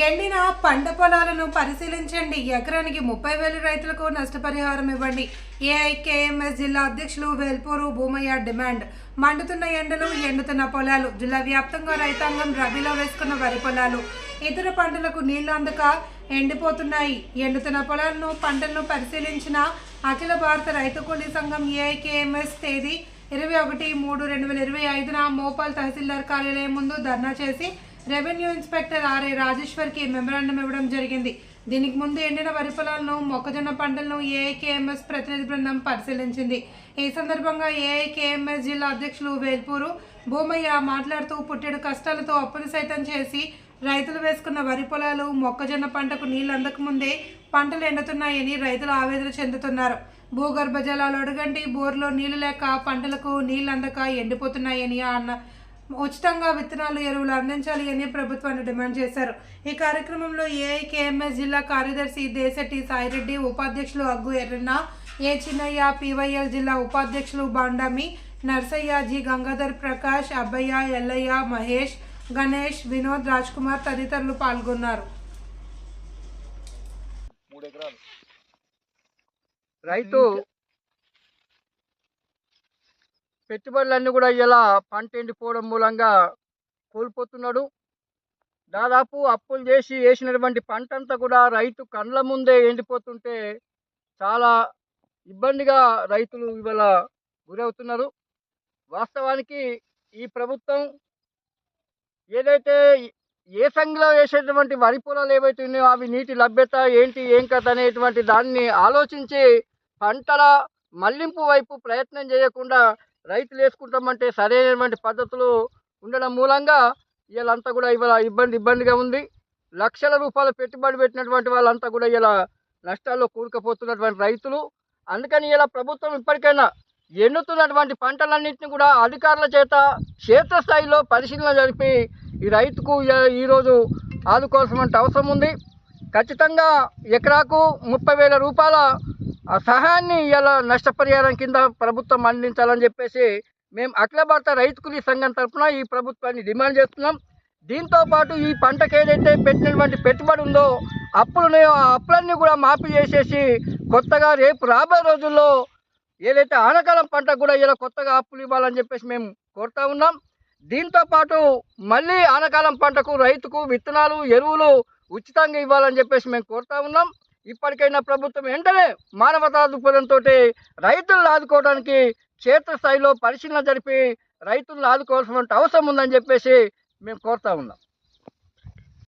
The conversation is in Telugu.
ఎండిన పంట పొలాలను పరిశీలించండి. ఎకరానికి ముప్పై వేలు రైతులకు నష్టపరిహారం ఇవ్వండి. ఏఐకేఎంఎస్ జిల్లా అధ్యక్షులు వేల్పూరు భూమయ్య డిమాండ్. మండుతున్న ఎండలు ఎండుతున్న పొలాలు జిల్లా వ్యాప్తంగా రైతాంగం రబీలో వేసుకున్న వరి పొలాలు. ఇతర పంటలకు నీళ్ళు అందక ఎండిపోతున్నాయి. ఎండుతున్న పొలాలను పంటలను పరిశీలించిన అఖిల భారత రైతు కూలీ సంఘం ఏఐకేఎంఎస్ తేదీ ఇరవై ఒకటి మూడు రెండు వేల ఇరవై ఐదున మోపాల్ తహసీల్దార్ కార్యాలయం ముందు ధర్నా చేసి రెవెన్యూ ఇన్స్పెక్టర్ ఆర్ఏ రాజేశ్వర్కి మెమరాండం ఇవ్వడం జరిగింది. దీనికి ముందు ఎండిన వరి పొలాలను మొక్కజొన్న పంటలను ఏఐకేఎంఎస్ ప్రతినిధి బృందం పరిశీలించింది. ఈ సందర్భంగా ఏఐకేఎంఎస్ జిల్లా అధ్యక్షులు వేల్పూరు భూమయ్య మాట్లాడుతూ పుట్టెడు కష్టాలతో అప్పులు సైతం చేసి రైతులు వేసుకున్న వరి పొలాలు మొక్కజొన్న పంటకు నీళ్ళు అందకముందే పంటలు ఎండుతున్నాయని రైతులు ఆవేదన చెందుతున్నారు. భూగర్భ జలాలు అడుగంటి బోర్లో నీళ్ళు లేక పంటలకు నీళ్ళు అందక ఎండిపోతున్నాయని అన్న ఉచితంగా విత్తనాలు ఎరువులు అందించాలి అని ప్రభుత్వాన్ని డిమాండ్ చేశారు. ఈ కార్యక్రమంలో ఏఐకేఎంఎస్ జిల్లా కార్యదర్శి దేశటి సాయిరెడ్డి ఉపాధ్యక్షులు అగ్గు ఎర్రన్న ఏ చిన్నయ్య పివైఎల్ జిల్లా ఉపాధ్యక్షులు బాండామి నర్సయ్య జి గంగాధర్ ప్రకాష్ అబ్బయ్య ఎల్లయ్య మహేష్ గణేష్ వినోద్ రాజ్ కుమార్ తదితరులు పాల్గొన్నారు. రైతు పెట్టుబడులన్నీ కూడా ఇలా పంట ఎండిపోవడం మూలంగా కోల్పోతున్నాడు. దాదాపు అప్పులు చేసి వేసినటువంటి పంట అంతా కూడా రైతు కండ్ల ముందే ఎండిపోతుంటే చాలా ఇబ్బందిగా రైతులు ఇవాళ గురవుతున్నారు. వాస్తవానికి ఈ ప్రభుత్వం ఏదైతే ఏ సంఘంలో వేసేటువంటి వరి పొలాలు ఏవైతే ఉన్నాయో అవి నీటి లభ్యత ఏంటి ఏం కథ అనేటువంటి దాన్ని ఆలోచించి పంటల మళ్ళింపు వైపు ప్రయత్నం చేయకుండా రైతులు వేసుకుంటామంటే సరైనటువంటి పద్ధతులు ఉండడం మూలంగా వీళ్ళంతా కూడా ఇవాళ ఇబ్బంది ఇబ్బందిగా ఉంది. లక్షల రూపాయలు పెట్టుబడి పెట్టినటువంటి వాళ్ళంతా కూడా ఇలా నష్టాల్లో కూరుకుపోతున్నటువంటి రైతులు. అందుకని ఇలా ప్రభుత్వం ఇప్పటికైనా ఎండుతున్నటువంటి పంటలన్నింటినీ కూడా అధికారుల చేత క్షేత్రస్థాయిలో పరిశీలన జరిపి ఈ రైతుకు ఈరోజు ఆదుకోవాల్సిన అవసరం ఉంది. ఖచ్చితంగా ఎకరాకు ముప్పై వేల రూపాయల ఆ సహాయాన్ని ఇలా నష్టపరిహారం కింద ప్రభుత్వం అందించాలని చెప్పేసి మేము అఖిల భారత రైతు కూలీ సంఘం తరఫున ఈ ప్రభుత్వాన్ని డిమాండ్ చేస్తున్నాం. దీంతో పాటు ఈ పంటకు ఏదైతే పెట్టినటువంటి పెట్టుబడి ఉందో అప్పులున్నాయో ఆ అప్పులన్నీ కూడా మాఫీ చేసేసి కొత్తగా రేపు రాబోయే రోజుల్లో ఏదైతే ఆనకాలం పంటకు కూడా ఇలా కొత్తగా అప్పులు ఇవ్వాలని చెప్పేసి మేము కోరుతా ఉన్నాం. దీంతో పాటు మళ్ళీ ఆనకాలం పంటకు రైతుకు విత్తనాలు ఎరువులు ఉచితంగా ఇవ్వాలని చెప్పేసి మేము కోరుతా ఉన్నాం. ఇప్పటికైనా ప్రభుత్వం వెంటనే మానవతా దృక్పథంతో రైతులను ఆదుకోవడానికి క్షేత్రస్థాయిలో పరిశీలన జరిపి రైతులను ఆదుకోవాల్సిన అవసరం ఉందని చెప్పేసి మేము కోరుతా ఉన్నాం.